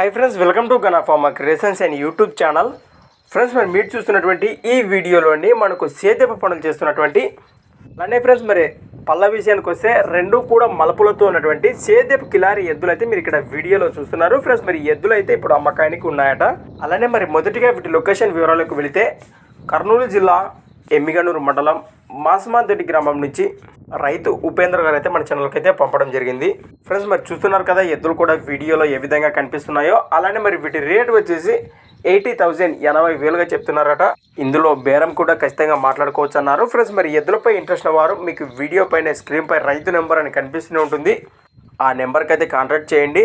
Hi friends welcome to Gana creations and YouTube channel friends మరి మీరు చూస్తున్నటువంటి ఈ వీడియోలోని మనకు సేద్యపు పనులు చేస్తున్నటువంటి అలానే ఫ్రెండ్స్ మరి పళ్ళ విషయానికి వస్తే రెండు కూడా మలుపులతో ఉన్నటువంటి సేద్యపు కిలారి ఎద్దులు అయితే మీరు ఇక్కడ వీడియోలో చూస్తున్నారు. ఫ్రెండ్స్ మరి ఎద్దులు అయితే ఇప్పుడు అమ్మకానికి ఉన్నాయట. అలానే మరి మొదటిగా వీటి లొకేషన్ వివరాలకు వెళితే కర్నూలు జిల్లా ఎమ్మిగనూరు మండలం మాసమాంతటి గ్రామం నుంచి రైతు ఉపేంద్ర గారు అయితే మన ఛానల్కి అయితే పంపడం జరిగింది. ఫ్రెండ్స్ మరి చూస్తున్నారు కదా ఎద్దులు కూడా వీడియోలో ఏ విధంగా కనిపిస్తున్నాయో అలానే మరి వీటి రేట్ వచ్చేసి ఎయిటీ థౌజండ్ ఎనభై వేలుగా చెప్తున్నారట. ఇందులో బేరం కూడా ఖచ్చితంగా మాట్లాడుకోవచ్చు అన్నారు. ఫ్రెండ్స్ మరి ఎద్దులపై ఇంట్రెస్ట్ ఉన్న వారు మీకు వీడియో పైన స్క్రీన్పై రైతు నెంబర్ అని కనిపిస్తూనే ఉంటుంది. ఆ నెంబర్కి అయితే కాంటాక్ట్ చేయండి.